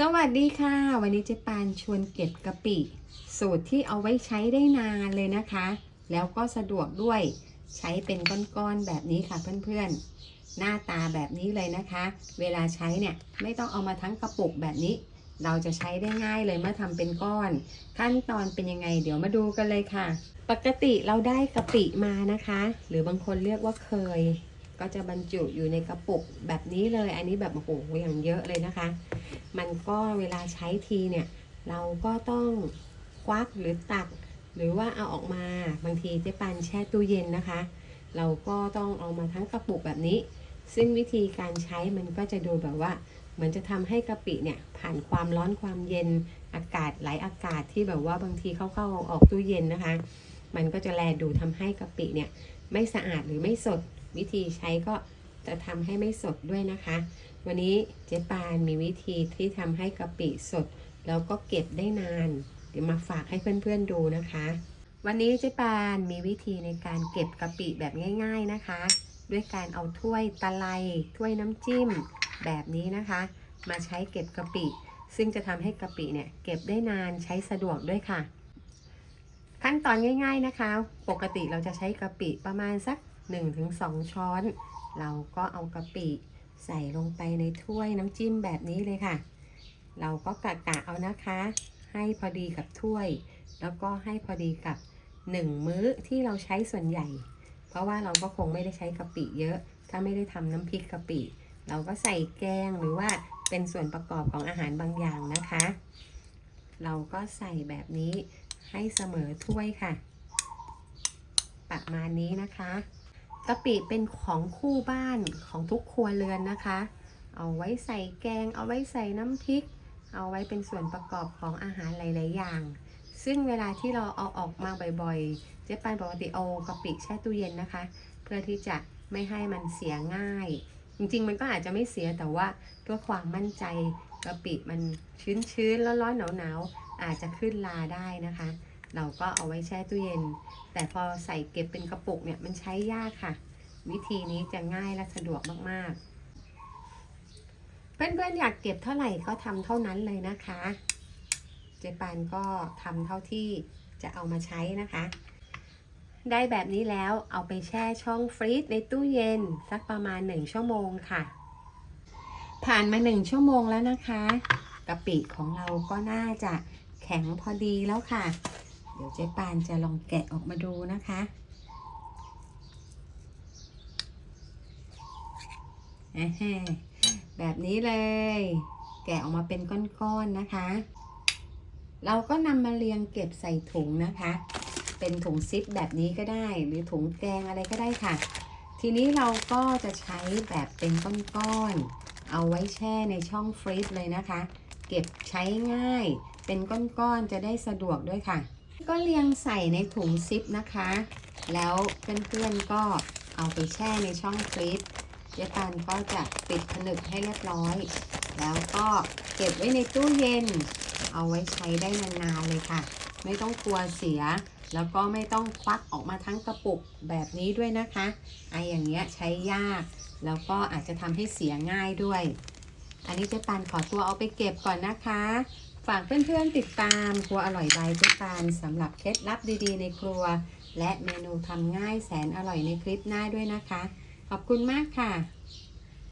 สวัสดีค่ะ วันนี้เจ๊ปานชวนเก็บกะปิ สูตรที่เอาไว้ใช้ได้นานเลยนะคะ แล้วก็สะดวกด้วยใช้เป็นก้อนๆแบบนี้ค่ะเพื่อนๆ หน้าตาแบบนี้เลยนะคะ เวลาใช้เนี่ยไม่ต้องเอามาทั้งกระปุกแบบนี้ เราจะใช้ได้ง่ายเลยเมื่อทำเป็นก้อน ขั้นตอนเป็นยังไง เดี๋ยวมาดูกันเลยค่ะ ปกติเราได้กะปิมานะคะ หรือบางคนเรียกว่าเคย ก็จะบรรจุอยู่ในกระปุกแบบนี้เลย อันนี้แบบโอ้โหอย่างเยอะเลยนะคะ มันก็เวลาใช้ทีเนี่ยเราก็ต้องควักหรือตัก หรือว่าเอาออกมาบางทีเจ๊ปันแช่ตู้เย็นนะคะ เราก็ต้องเอามาทั้งกระปุกแบบนี้ ซึ่งวิธีการใช้มันก็จะดูแบบว่าเหมือนจะทำให้กะปิเนี่ยผ่านความร้อนความเย็นอากาศไหลอากาศที่แบบว่าบางทีเข้าเข้าๆออกตู้เย็นนะคะ มันก็จะแลดูทำให้กะปิเนี่ยไม่สะอาดหรือไม่สดวิธีใช้ก็ จะทำให้ไม่สดด้วยนะคะ วันนี้เจ๊ปานมีวิธีที่ทำให้กะปิสด แล้วก็เก็บได้นาน เดี๋ยวมาฝากให้เพื่อนๆดูนะคะ วันนี้เจ๊ปานมีวิธีในการเก็บกะปิแบบง่าย ๆนะคะ ด้วยการเอาถ้วยตะไลถ้วยน้ำจิ้มแบบนี้นะคะ มาใช้เก็บกะปิ ซึ่งจะทำให้กะปิเนี่ยเก็บได้นานใช้สะดวกด้วยค่ะ ขั้นตอนง่าย ๆนะคะ ปกติเราจะใช้กะปิประมาณสัก 1-2 ช้อน เราก็เอากะปิใส่ลงไปในถ้วยน้ำจิ้มแบบนี้เลยค่ะ เราก็กะกะเอานะคะ ให้พอดีกับถ้วย แล้วก็ให้พอดีกับ 1 มื้อที่เราใช้ส่วนใหญ่ เพราะว่าเราก็คงไม่ได้ใช้กะปิเยอะ ถ้าไม่ได้ทำน้ำพริกกะปิ เราก็ใส่แกงหรือว่าเป็นส่วนประกอบของอาหารบางอย่างนะคะ เราก็ใส่แบบนี้ให้เสมอถ้วยค่ะ ประมาณนี้นะคะ กะปิเป็นของคู่บ้านของทุกครัวเรือนนะคะ เอาไว้ใส่แกง เอาไว้ใส่น้ำพริก เอาไว้เป็นส่วนประกอบของอาหารหลาย ๆ อย่าง ซึ่งเวลาที่เราเอาออกมาบ่อยๆ เจ๊ปานปกติเอากะปิแช่ตู้เย็นนะคะ เพื่อที่จะไม่ให้มันเสียง่าย จริง ๆ มันก็อาจจะไม่เสียแต่ว่าเพื่อความมั่นใจกะปิมันชื้นๆร้อนๆหนาวๆอาจจะขึ้นลาได้นะคะ เราก็เอาไว้แช่ตู้เย็น แต่พอใส่เก็บเป็นกระปุกเนี่ยมันใช้ยากค่ะ วิธีนี้จะง่ายและสะดวกมากๆ เพื่อนๆอยากเก็บเท่าไหร่ก็ทำเท่านั้นเลยนะคะ เจแปนก็ทำเท่าที่จะเอามาใช้นะคะ ได้แบบนี้แล้วเอาไปแช่ช่องฟรีซในตู้เย็นสักประมาณ 1 ชั่วโมงค่ะ ผ่านมา 1 ชั่วโมงแล้วนะคะกะปิของเราก็น่าจะแข็งพอดีแล้วค่ะ เดี๋ยวเจ๊ปานจะลองแกะออกมาดูนะคะ แบบนี้เลย แกะออกมาเป็นก้อนๆนะคะ เราก็นำมาเรียงเก็บใส่ถุงนะคะ เป็นถุงซิปแบบนี้ก็ได้ หรือถุงแกงอะไรก็ได้ค่ะ ทีนี้เราก็จะใช้แบบเป็นก้อนๆ เอาไว้แช่ในช่องฟรีซเลยนะคะ เก็บใช้ง่าย เป็นก้อนๆ จะได้สะดวกด้วยค่ะ ก็เรียงใส่ในถุงซิปนะคะ แล้วเพื่อนๆก็เอาไปแช่ในช่องฟรีซเจ๊ปันก็จะปิดผนึกให้เรียบร้อย แล้วก็เก็บไว้ในตู้เย็น เอาไว้ใช้ได้นานๆเลยค่ะ ไม่ต้องกลัวเสีย แล้วก็ไม่ต้องควักออกมาทั้งกระปุกแบบนี้ด้วยนะคะไออย่างเงี้ยใช้ยาก แล้วก็อาจจะทำให้เสียง่ายด้วย อันนี้เจ๊ปันขอตัวเอาไปเก็บก่อนนะคะ ฝากเพื่อนๆติดตามครัวอร่อยใบเจ๊ปานสำหรับเคล็ดลับดีๆในครัว และเมนูทำง่ายแสนอร่อยในคลิปหน้าด้วยนะคะ ขอบคุณมากค่ะ